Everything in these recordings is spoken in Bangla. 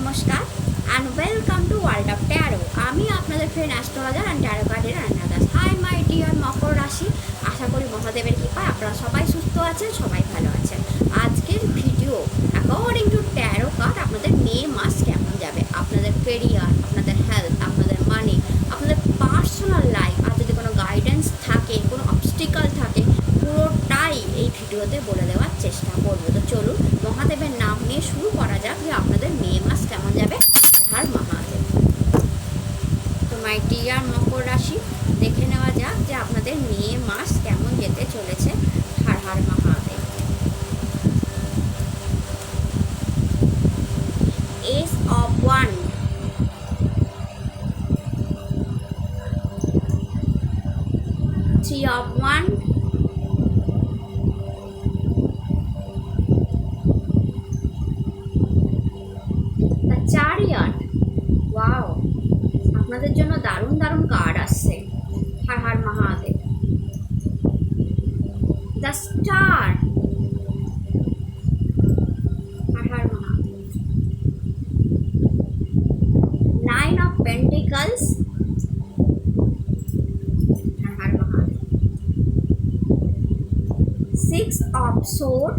নমস্কার and welcome to world of tarot আমি আপনাদের ফ্রেন্ড অ্যাস্ট্রোলজার অ্যান্ড ট্যারো কার্ডের রান্না দাস হাই মাই ডিয়ার মকর রাশি আশা করি মহাদেবের কৃপায় আপনারা সবাই সুস্থ আছেন, সবাই ভালো আছেন। আজকের video according to tarot card আপনাদের মে মাস কেমন যাবে? আপনাদের কেরিয়ার আপনাদের হেলথ আপনাদের মানি আপনাদের পার্সোনাল লাইফ আর যদি কোনো গাইডেন্স থাকে, কোনো অবস্টিকাল থাকে, পুরোটাই এই ভিডিওতে বলে দেওয়ার চেষ্টা করব। তো চলুন, মহাদেবের নাম নিয়ে শুরু করা যাক যে আপনাদের মে কেমন যাবে? আর আছে। তো মাই ডিয়ার মকর রাশি, দেখে নেওয়া যাক যে আপনাদের মে মাস কেমন যেতে চলেছে Har Har Mahadev ace of one three of one the chariot wow আপনাদের জন্য দারুণ দারুণ কার্ড আসছে। Har Har Mahadev. The star Har Har Mahadev. Nine of pentacles Har Har Mahadev. Six of sword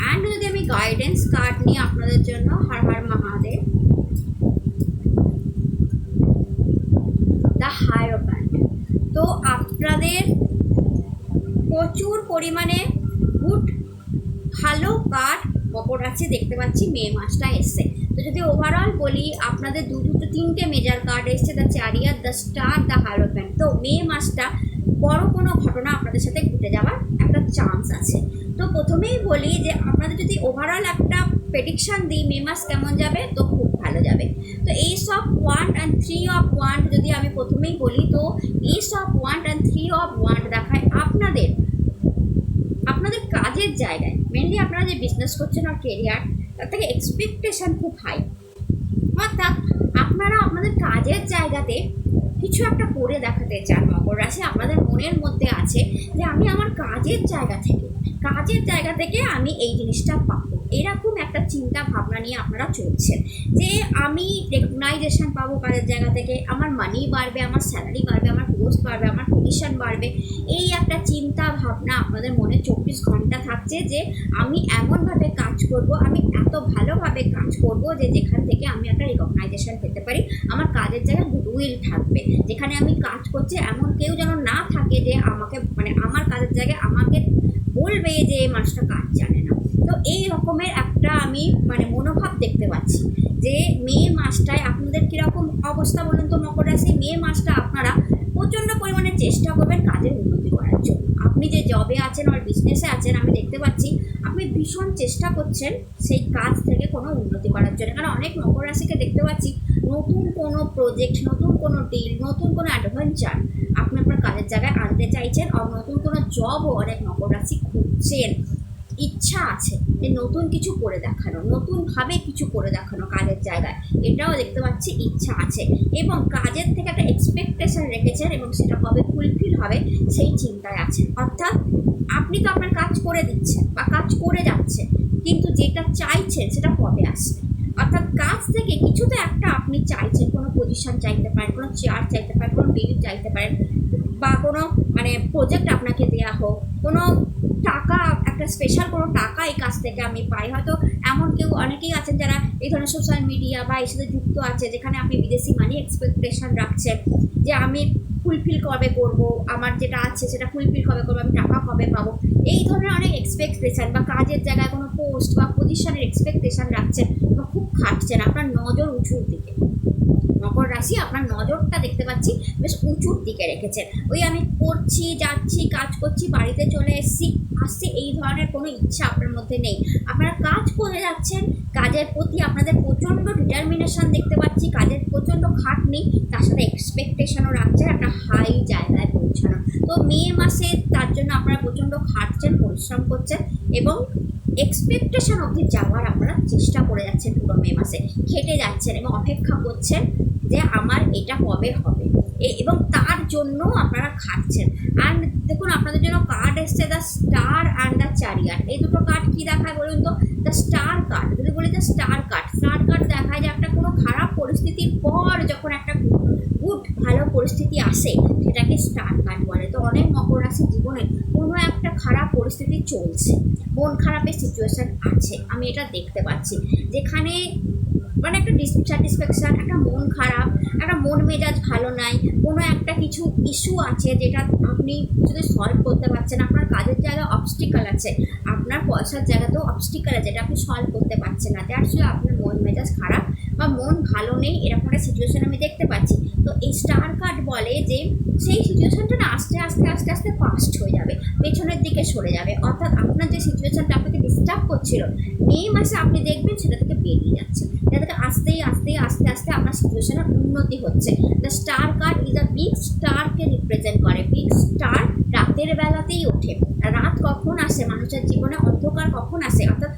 and যদি আমি গাইডেন্স কার্ড নিয়ে আপনাদের জন্য, হার হার মহাদেব দ্য হায়ারোপ্যান্ট তো আপনাদের প্রচুর পরিমাণে গুড, ভালো কার্ড মকর আছে দেখতে পাচ্ছি, মে মাসটা এসছে। তো যদি ওভারঅল বলি, আপনাদের দু, দুটো, তিনটে মেজার কার্ড এসছে the chariot the star the hierophant তো মে মাসটা বড় কোনো ঘটনা আপনাদের সাথে ঘটে যাওয়ার একটা চান্স আছে। তো প্রথমেই বলি যে, আপনাদের যদি ওভারঅল একটা প্রেডিকশান দিই মে মাস কেমন যাবে, তো খুব ভালো যাবে। তো ace of one and three of one যদি আমি প্রথমেই বলি, তো ace of one and three of one দেখায় আপনাদের আপনাদের কাজের জায়গায়। মেনলি আপনারা যে বিজনেস করছেন আর কেরিয়ার তার থেকে এক্সপেকটেশন খুব হাই অর্থাৎ আপনারা আপনাদের কাজের জায়গাতে কিছু একটা করে দেখাতে চান। মকর রাশি আপনাদের মনের মধ্যে আছে যে, আমি আমার কাজের জায়গা থেকে, কাজের জায়গা থেকে আমি এই জিনিসটা পাবো। এরকম একটা চিন্তা ভাবনা নিয়ে আপনারা চলছেন। যে আমি রেকগনাইজেশন পাবো কাজের জায়গা থেকে? আমার মানি বাড়বে, আমার স্যালারি বাড়বে, আমার পোস্ট বাড়বে, আমার পজিশন বাড়বে। এই একটা চিন্তা ভাবনা আপনাদের মনে চব্বিশ ঘণ্টা থাকছে যে আমি এমনভাবে কাজ করব, আমি এত ভালোভাবে কাজ করব যে যেখান থেকে আমি একটা রেকগনাইজেশন পেতে পারি। আমার কাজের জায়গায় গুডউইল থাকবে। যেখানে আমি কাজ করছি, এমন কেউ যেন না থাকে যে আমাকে মানে আমার কাজের জায়গায় আমাকে বলবে যে মানুষটা কাজ জানে না। তো এই রকমের একটা আমি মানে মনোভাব দেখতে পাচ্ছি যে মে মাসটায় আপনাদের কীরকম অবস্থা বলুন তো মকর রাশি, মে মাসটা আপনারা প্রচণ্ড পরিমাণে চেষ্টা করবেন কাজের উন্নতি করার জন্য। আপনি যে জবে আছেন আর বিজনেসে আছেন, আমি দেখতে পাচ্ছি আপনি ভীষণ চেষ্টা করছেন সেই কাজ থেকে কোনো উন্নতি করার জন্য। কারণ অনেক মকর রাশিকে দেখতে পাচ্ছি নতুন কোনো প্রজেক্ট নতুন কোনো ডিল নতুন কোনো অ্যাডভেঞ্চার আপনি আপনার কাজের জায়গায় আনতে চাইছেন, আর নতুন কোনো জবও অনেক মকর রাশি খুঁজছেন। ইচ্ছা আছে যে নতুন কিছু করে দেখানো নতুনভাবে কিছু করে দেখানো কাজের জায়গায়। এটাও দেখতে পাচ্ছি ইচ্ছা আছে। এবং কাজের থেকে একটা এক্সপেকটেশন রেখেছেন এবং সেটা কবে ফুলফিল হবে, সেই চিন্তায় আছেন। অর্থাৎ আপনি তো আপনার কাজ করে দিচ্ছেন বা কাজ করে যাচ্ছেন, কিন্তু যেটা চাইছেন সেটা কবে আসবে? অর্থাৎ কাজ থেকে কিছু তো একটা আপনি চাইছেন, কোনো পজিশন চাইতে পারেন, কোনো চেয়ার চাইতে পারেন, কোনো ডিল চাইতে পারেন, বা কোনো মানে প্রজেক্ট আপনাকে দেওয়া হোক, কোনো টাকা, একটা স্পেশাল কোনো টাকা এই কাজ থেকে আমি পাই। হয়তো এমন কেউ অনেকেই আছেন যারা এই ধরনের সোশ্যাল মিডিয়া বা এই সাথে যুক্ত আছে, যেখানে আপনি বিদেশি মানি এক্সপেকটেশন রাখছেন যে আমি ফুলফিল কবে করব, আমার যেটা আছে সেটা ফুলফিল কবে করব, আমি টাকা কবে পাবো। এই ধরনের অনেক এক্সপেকটেশন বা কাজের জায়গায় কোনো পোস্ট বা পজিশনের এক্সপেকটেশন রাখছেন বা খুব খাটছেন আপনার নজর উঁচুর দিকে। মকর রাশি, আপনার নজরটা দেখতে পাচ্ছি, বেশ উঁচুর দিকে রেখেছেন ওই আমি করছি যাচ্ছি, কাজ করছি, বাড়িতে চলে এসেছি, আসছি, এই ধরনের কোনো ইচ্ছা আপনার মধ্যে নেই। আপনারা কাজ করে যাচ্ছেন, কাজের প্রতি আপনাদের প্রচণ্ড ডিটারমিনেশন দেখতে পাচ্ছি, কাজের প্রচণ্ড খাটনি, তার সাথে এক্সপেকটেশনও রাখছেন একটা হাই জায়গায় পৌঁছানো। তো মে মাসে তার জন্য আপনারা প্রচণ্ড খাটছেন, পরিশ্রম করছেন এবং এক্সপেকটেশন অবধি যাওয়ার আপনারা চেষ্টা করে যাচ্ছেন পুরো মে মাসে। খেটে যাচ্ছেন এবং অপেক্ষা করছেন যে আমার এটা কবে হবে। এবং তার জন্য আপনারা খাটছেন। অ্যান্ড দেখুন, আপনাদের জন্য কার্ড এসছে the star and the chariot এই দুটো কার্ড কী দেখায় বলুন তো? দ্য স্টার কার্ড যদি বলি the star card star card দেখায় যে একটা কোনো খারাপ পরিস্থিতির পর যখন একটা গুড, ভালো পরিস্থিতি আসে, সেটাকে স্টার কার্ড বলে। তো অনেক মকর রাশির জীবনে কোনো একটা খারাপ পরিস্থিতি চলছে, মন খারাপের সিচুয়েশন আছে। আমি এটা দেখতে পাচ্ছি। যেখানে মানে একটা ডিসস্যাটিসফ্যাকশান একটা মন খারাপ, একটা মন মেজাজ ভালো নাই, কোনো একটা কিছু ইস্যু আছে যেটা আপনি যদি সলভ করতে পারছেন, আপনার কাজের জায়গায় অবস্টিকাল আছে, আপনার পয়সার জায়গাতেও অবস্টিকাল আছে যেটা আপনি সলভ করতে পারছেন না দ্যাটস আপনার মন মেজাজ খারাপ বা মন ভালো নেই, এরকম একটা সিচুয়েশন আমি দেখতে পাচ্ছি। তো এই স্টার কার্ড বলে যে, সেই সিচুয়েশনটা না আস্তে আস্তে আস্তে আস্তে পাস্ট হয়ে যাবে, পেছনের দিকে সরে যাবে। অর্থাৎ আপনার যে সিচুয়েশনটা আপনাকে ডিস্টার্ব করছিল, মে মাসে আপনি দেখবেন সেটা থেকে বেরিয়ে যাচ্ছে। এটা থেকে আস্তেই আস্তে আস্তে আস্তে আপনার সিচুয়েশনের উন্নতি হচ্ছে। The star card is a big স্টারকে represent করে। বিগ স্টার রাতের বেলাতেই ওঠে। রাত কখন আসে? মানুষের জীবনে অন্ধকার কখন আসে? অর্থাৎ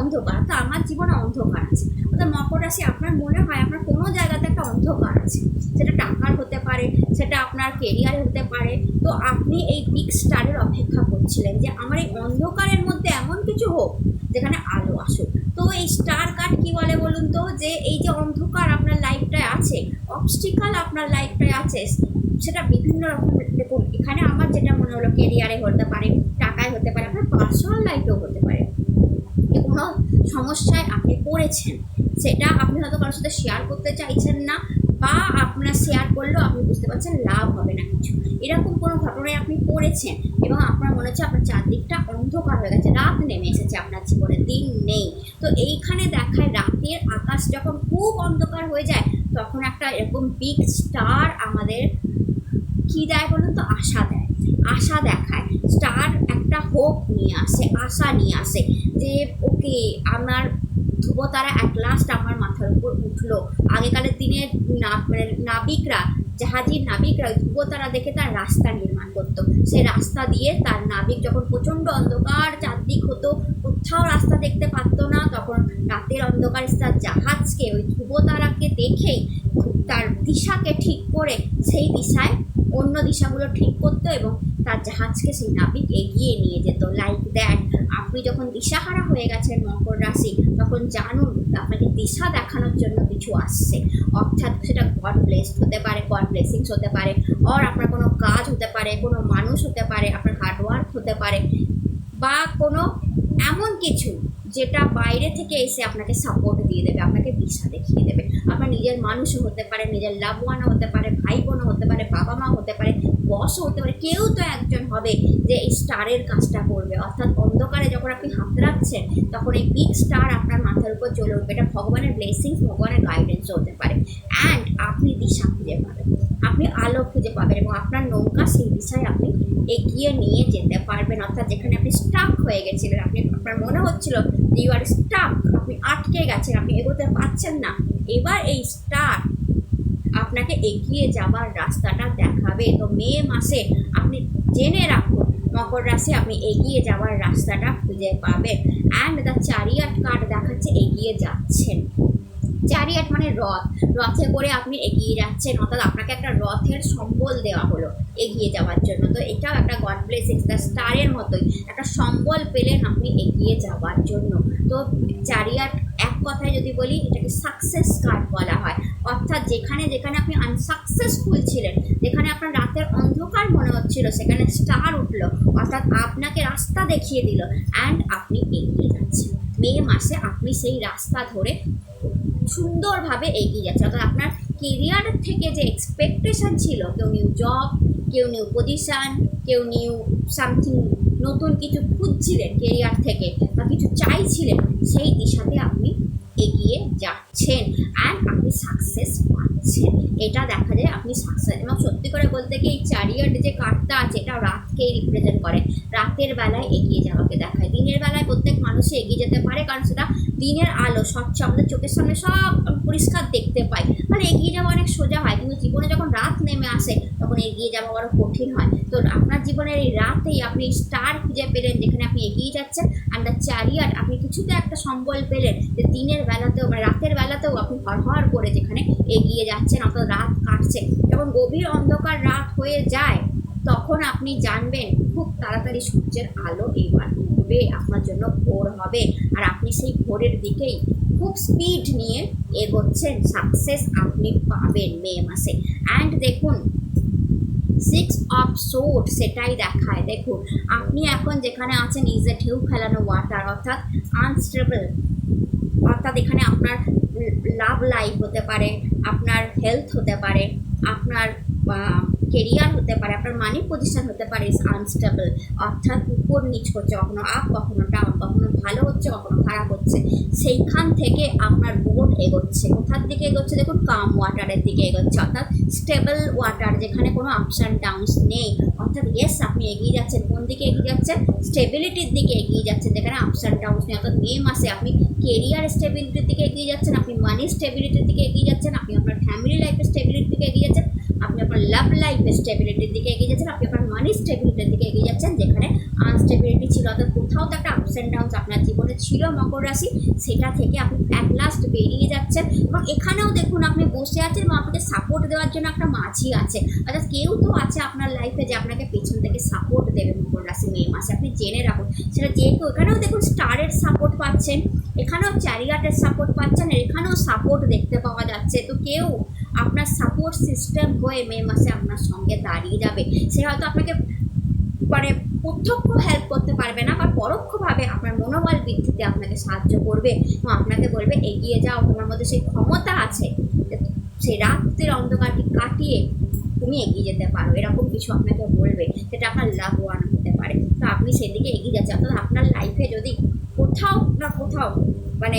অন্ধকার, তো আমার জীবনে অন্ধকার আছে। অর্থাৎ মকর রাশি আপনার মনে হয় আপনার কোনো জায়গাতে একটা অন্ধকার আছে। সেটা টাকার হতে পারে, সেটা আপনার কেরিয়ারে হতে পারে। তো আপনি এই বিগ স্টারের অপেক্ষা করছিলেন যে আমার এই অন্ধকারের মধ্যে এমন কিছু হোক যেখানে আলো আসুক। তো এই স্টার কার্ড কি বলে বলুন তো? যে এই যে অন্ধকার আপনার লাইফটায় আছে অবস্টিকাল আপনার লাইফটায় আছে, সেটা বিভিন্ন রকম দেখুন, এখানে আমার যেটা মনে হলো কেরিয়ারে হতে পারে, টাকায় হতে পারে, আপনার পার্সোনাল লাইফেও হতে পারে। কোনো সমস্যায় আপনি পড়েছেন, সেটা আপনি হয়তো কারোর সাথে শেয়ার করতে চাইছেন না বা আপনার শেয়ার করলেও আপনি বুঝতে পারছেন লাভ হবে না কিছু। এরকম কোনো ঘটনায় আপনি পড়েছেন এবং আপনার মনে হচ্ছে আপনার চারদিকটা অন্ধকার হয়ে গেছে, রাত নেমে এসেছে আপনার জীবনে, দিন নেই। তো এইখানে দেখায় রাতের আকাশ যখন খুব অন্ধকার হয়ে যায়, তখন একটা এরকম বিগ স্টার আমাদের কি দেয় বলুন তো? আশা দেয়। আশা দেখায়, স্টার একটা হোপ নিয়ে আসে, আশা নিয়ে আসে যে, ওকে আমার ধ্রুবতারা অ্যাট লাস্ট আমার মাথার উপর উঠল। আগেকালের দিনে মানে নাবিকরা, জাহাজের নাবিকরা ধ্রুবতারা দেখে তার রাস্তা নির্মাণ করতো। সে রাস্তা দিয়ে তার নাবিক যখন প্রচণ্ড অন্ধকার চারদিক হতো, কোথাও রাস্তা দেখতে পারতো না। তখন রাতের অন্ধকারে তার জাহাজকে, ওই ধ্রুবতারাকে দেখেই তার দিশাকে ঠিক করে সেই দিশায় অন্য দিশাগুলো ঠিক করতো এবং তার জাহাজকে সেই নাবিক এগিয়ে নিয়ে যেত। লাইক দ্যাট আপনি যখন দিশাহারা হয়ে গেছেন মকর রাশি, তখন জানুন আপনাকে দিশা দেখানোর জন্য কিছু আসছে। অর্থাৎ সেটা গড ব্লেসড হতে পারে গড ব্লেসিংস হতে পারে অর আপনার কোনো কাজ হতে পারে, কোনো মানুষ হতে পারে, আপনার হার্ডওয়ার্ক হতে পারে, বা কোনো এমন কিছু যেটা বাইরে থেকে এসে আপনাকে সাপোর্ট দিয়ে দেবে, আপনাকে দিশা দেখিয়ে দেবে। আপনার নিজের মানুষও হতে পারে, নিজের লাভ ওয়ানও হতে পারে ভাই বোনও হতে পারে বাবা মা হতে পারে বসও হতে পারে, কেউ তো একজন হবে যে এই স্টারের কাজটা করবে। অর্থাৎ অন্ধকারে যখন আপনি হাত রাখছেন তখন এই বিগ স্টার আপনার মাথার উপর চলে উঠবে। এটা ভগবানের ব্লেসিংস ভগবানের গাইডেন্সও হতে পারে। অ্যান্ড আপনি দিশা খুঁজে পাবেন। আপনি আলো খুঁজে পাবেন এবং আপনার নৌকা সেই দিশায় আপনি এগিয়ে নিয়ে যেতে পারবেন। অর্থাৎ যেখানে আপনি স্টাক হয়ে গেছিলেন, আপনি আপনার মনে হচ্ছিল ইউ আর স্টাক আপনি আটকে গেছেন, আপনি এগোতে পারছেন না। এবার এই স্টার আপনাকে এগিয়ে যাবার রাস্তাটা দেখাবে। তো মে মাসে আপনি জেনে রাখুন, মকর রাশি আপনি এগিয়ে যাওয়ার রাস্তাটা খুঁজে পাবেন। অ্যান্ড দ্য চারিয়াট কার্ড দেখাচ্ছে, এগিয়ে যাচ্ছেন। চারিয়াট মানে রথ। রথে করে আপনি এগিয়ে যাচ্ছেন, অর্থাৎ আপনাকে একটা রথের সম্বল দেওয়া হলো এগিয়ে যাওয়ার জন্য। তো এটাও একটা গড ব্লেসিংস দ্য স্টারের মতোই একটা সম্বল পেলেন আপনি এগিয়ে যাওয়ার জন্য। তো চারিয়াট এক কথায় যদি বলি, এটাকে সাকসেস কার্ড বলা হয়। অর্থাৎ যেখানে যেখানে আপনি আনসাকসেসফুল ছিলেন, যেখানে আপনার রাতের অন্ধকার মনে হচ্ছিল, সেখানে স্টার উঠল। অর্থাৎ আপনাকে রাস্তা দেখিয়ে দিল অ্যান্ড আপনি এগিয়ে যাচ্ছেন। মে মাসে আপনি সেই রাস্তা ধরে সুন্দরভাবে এগিয়ে যাচ্ছে। অর্থাৎ আপনার কেরিয়ার থেকে যে এক্সপেকটেশন ছিল, কেউ নিউ জব কেউ নিউ পজিশান কেউ নিউ সামথিং নতুন কিছু খুঁজছিলেন কেরিয়ার থেকে বা কিছু চাইছিলেন, সেই দিশাতে আপনি এগিয়ে যাচ্ছেন অ্যান্ড আপনি সাকসেস পাচ্ছেন। এটা দেখা যায় আপনি সাকসেস এবং সত্যি করে বলতে কি এই চারিয়ার যে কার্ডটা আছে এটা রাতকেই রিপ্রেজেন্ট করে। রাতের বেলায় এগিয়ে যাওয়াকে দেখায়। দিনের বেলায় প্রত্যেক মানুষই এগিয়ে যেতে পারে, কারণ সেটা দিনের আলো, স্বচ্ছ, আমাদের চোখের সামনে সব পরিষ্কার দেখতে পাই। মানে এগিয়ে যাওয়া অনেক সোজা হয়, কিন্তু জীবনে যখন রাত নেমে আসে, তখন এগিয়ে যাওয়া আরও কঠিন হয়। তো আপনার জীবনের এই রাতেই আপনি স্টার খুঁজে পেলেন, যেখানে আপনি এগিয়ে যাচ্ছেন আর দ্য চারিয়ার আপনি কিছুতে একটা সম্বল পেলেন যে দিনের বেলাতেও মানে রাতের বেলাতেও আপনি হর করে যেখানে এগিয়ে যাচ্ছেন, অর্থাৎ রাত কাটছে, যখন গভীর অন্ধকার রাত হয়ে যায়, তখন আপনি জানবেন খুব তাড়াতাড়ি সূর্যের আলো এইবার ভরবে আপনার জন্য ভোর হবে। আর আপনি সেই ভোরের দিকেই খুব স্পিড নিয়ে এগোচ্ছেন সাকসেস আপনি পাবেন মে মাসে। অ্যান্ড দেখুন সিক্স অফ সোট সেটাই দেখায়। দেখুন, আপনি এখন যেখানে আছেন ইজ এ ঢেউ ফেলানো ওয়াটার অর্থাৎ আনস্টেবল অর্থাৎ এখানে আপনার লাভ লাইফ হতে পারে, আপনার হেলথ হতে পারে, আপনার কেরিয়ার হতে পারে, আপনার মানি পজিশন হতে পারে ইজ আনস্টেবল অর্থাৎ উপর নিচ করছে কখনো আপ কখনো ডাউন কখনো ভালো হচ্ছে, কখনো খারাপ হচ্ছে, সেইখান থেকে আপনার বোট এগোচ্ছে, কোথার দিকে এগোচ্ছে? দেখুন কাম ওয়াটারের দিকে এগোচ্ছে, অর্থাৎ স্টেবল ওয়াটার যেখানে কোনো আপস অ্যান্ড ডাউনস নেই অর্থাৎ ইয়েস আপনি এগিয়ে যাচ্ছেন, কোন দিকে এগিয়ে যাচ্ছেন? স্টেবিলিটির দিকে এগিয়ে যাচ্ছেন, যেখানে আপস অ্যান্ড ডাউনস নেই। অর্থাৎ মে মাসে আপনি কেরিয়ার স্টেবিলিটির দিকে এগিয়ে যাচ্ছেন, আপনি মানি স্টেবিলিটির দিকে এগিয়ে যাচ্ছেন, আপনি আপনার ফ্যামিলি লাইফের স্টেবিলিটির দিকে এগিয়ে যাচ্ছেন। আপনি আপনার লাভ লাইফ স্টেবিলিটির দিকে এগিয়ে যাচ্ছেন, আপনি আপনার মানি স্টেবিলিটির দিকে এগিয়ে যাচ্ছেন, যেখানে আনস্টেবিলিটি ছিল অর্থাৎ কোথাও তো একটা আপস অ্যান্ড ডাউনস আপনার জীবনে ছিল মকর রাশি, সেটা থেকে আপনি অ্যাট লাস্ট বেরিয়ে যাচ্ছেন এবং এখানেও দেখুন আপনি বসে আছেন এবং আপনাকে সাপোর্ট দেওয়ার জন্য একটা মাঝি আছে। অর্থাৎ কেউ তো আছে আপনার লাইফে যে আপনাকে পেছন থেকে সাপোর্ট দেবে মকর রাশি মে মাসে, আপনি জেনে রাখুন। সেটা যে কেউ, এখানেও দেখুন স্টারের সাপোর্ট পাচ্ছেন, এখানেও চ্যারিয়াটের সাপোর্ট পাচ্ছেন, এখানেও সাপোর্ট দেখতে পাওয়া যাচ্ছে। তো কেউ আপনার সাপোর্ট সিস্টেম হয়ে মে মাসে আপনার সঙ্গে দাঁড়িয়ে যাবে। সে হয়তো আপনাকে মানে প্রত্যক্ষ হেল্প করতে পারবে না, বা পরোক্ষভাবে আপনার মনোবল বৃদ্ধিতে আপনাকে সাহায্য করবে এবং আপনাকে বলবে, এগিয়ে যাও, তোমার মধ্যে সেই ক্ষমতা আছে। সেই রাত্রির অন্ধকারকে কাটিয়ে তুমি এগিয়ে যেতে পারো? এরকম কিছু আপনাকে বলবে সেটা আপনার লাভ ওয়ান হতে পারে। তো আপনি সেদিকে এগিয়ে যাচ্ছেন। অর্থাৎ আপনার লাইফে যদি কোথাও না কোথাও মানে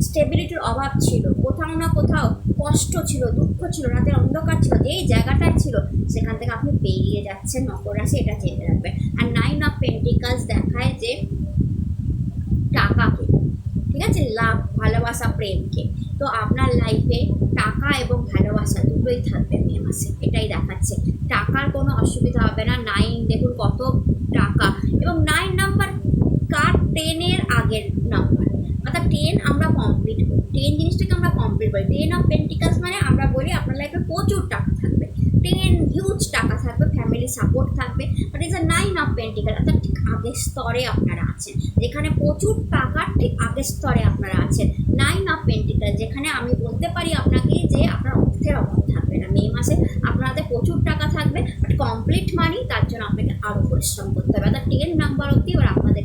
স্টেবিলিটির অভাব ছিল। কোথাও না কোথাও কষ্ট ছিল, দুঃখ ছিল, রাতের অন্ধকার ছিল যেই জায়গাটায় ছিল, সেখান থেকে আপনি বেরিয়ে যাচ্ছেন মকর রাশি এটা জেনে রাখবেন। আর নাইন অফ পেন্টিকালস দেখায় যে টাকাকে, ঠিক আছে? লাভ, ভালোবাসা, প্রেমকে। তো আপনার লাইফে টাকা এবং ভালোবাসা দুটোই থাকবে মে মাসে, এটাই দেখাচ্ছে। টাকার কোনো অসুবিধা হবে না। নাইন দেখুন কত টাকা। এবং নাইন নাম্বার কার টেনের আগের নাম্বার কমপ্লিট করি টেন জিনিসটাকে আমরা কমপ্লিট করি। টেন অফ পেন্টিকালস মানে আমরা বলি আপনার লাইফে প্রচুর টাকা থাকবে। টেন হিউজ টাকা থাকবে ফ্যামিলি সাপোর্ট থাকবে। But is a nine of pentacle অর্থাৎ ঠিক আগের স্তরে আপনারা আছেন। যেখানে প্রচুর টাকার ঠিক আগের স্তরে আপনারা আছেন। নাইন অফ পেন্টিকাল যেখানে আমি বলতে পারি আপনাকে যে আপনার অর্থের অভাব থাকবে না। মে মাসে আপনাদের প্রচুর টাকা থাকবে বাট কমপ্লিট মানি তার জন্য আপনাকে আরও পরিশ্রম করতে হবে। অর্থাৎ টেন নাম্বার অবধি এবার হবে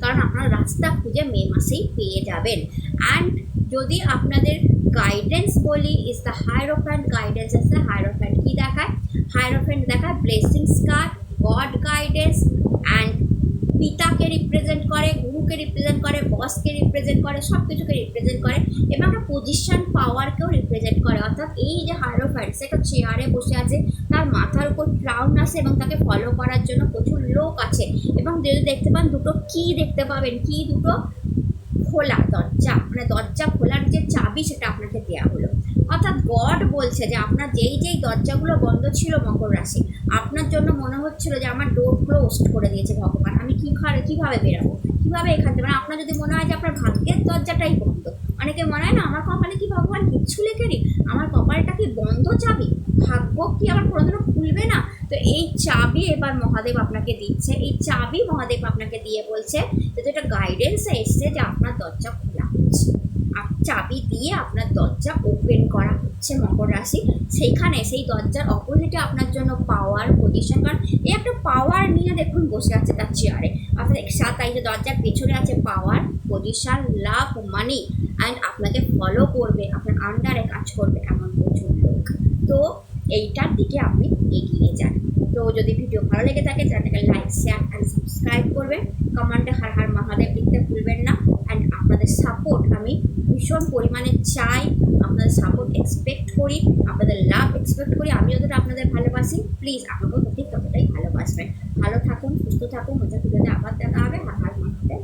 কারণ আপনারা রাস্তা খুঁজে মে মাসেই পেয়ে যাবেন। অ্যান্ড যদি আপনাদের গাইডেন্স বলি ইজ দ্য হাইরোফ্যান্ট গাইডেন্স আছে হাইরোফ্যান্ট কী দেখায়? হাইরোফ্যান্ট দেখায় blessings card god guidance and পিতাকে রিপ্রেজেন্ট করে, গুরুকে রিপ্রেজেন্ট করে বসকে রিপ্রেজেন্ট করে সব কিছুকে রিপ্রেজেন্ট করে এবং একটা পজিশন পাওয়ারকেও রিপ্রেজেন্ট করে। অর্থাৎ এই যে হাইরোফ্যান্ট সে একটা চেয়ারে বসে আছে, তার মাথার উপর ক্রাউন আছে এবং তাকে ফলো করার জন্য প্রচুর লোক আছে। এবং যদি দেখতে পান, দুটো কি দেখতে পাবেন। কি দুটো খোলা, দরজা মানে দরজা খোলার যে চাবি, সেটা আপনাকে দেওয়া হলো। অর্থাৎ গড বলছে যে আপনার যেই যেই দরজাগুলো বন্ধ ছিল মকর রাশি, আপনার জন্য মনে হচ্ছিল যে আমার ডোর ক্লোজড করে দিয়েছে ভগবান। কী কীভাবে বেরাবো? কীভাবে এখান থেকে? মানে আপনার যদি মনে হয় যে আপনার ভাগ্যের দরজাটাই বন্ধ, অনেকে মনে হয় না, আমার কপালে কি ভগবান কিচ্ছু লেখে নি? আমার কপালটা কি বন্ধ চাবি? ভাগ্য কি আমার কোনোদিনও খুলবে না? তো এই চাবি এবার মহাদেব আপনাকে দিচ্ছে। এই চাবি মহাদেব আপনাকে দিয়ে বলছে যে এটা গাইডেন্সে এসছে যে আপনার দরজা খোলা হচ্ছে। চাবি দিয়ে আপনার দরজা ওপেন করা হচ্ছে মকর রাশি। সেইখানে সেই দরজার অপোজিটে আপনার জন্য পাওয়ার পজিশন কারণ এই একটা পাওয়ার নিয়ে দেখুন বসে আছে তার চেয়ারে অর্থাৎ সাত এই দরজার পেছনে আছে power position love money and আপনাকে ফলো করবে, আপনার আন্ডারে কাজ করবে এমন প্রচুর লোক। তো এইটার দিকে আপনি এগিয়ে যান। তো যদি ভিডিও ভালো লেগে থাকে, চ্যানেলটাকে লাইক শেয়ার অ্যান্ড সাবস্ক্রাইব করবেন কমেন্টে হার হার মহাদেব লিখতে ভুলবেন না। অ্যান্ড আপনাদের সাপোর্ট আমি ভীষণ পরিমাণে চাই আপনাদের সাপোর্ট এক্সপেক্ট করি, আপনাদের লাভ এক্সপেক্ট করি। আমি যতটা আপনাদের ভালোবাসি প্লিজ আমাকেও ঠিক ততটাই ভালোবাসবেন। ভালো থাকুন, সুস্থ থাকুন নতুন ভিডিওতে আবার দেখা হবে। হার হার মহাদেব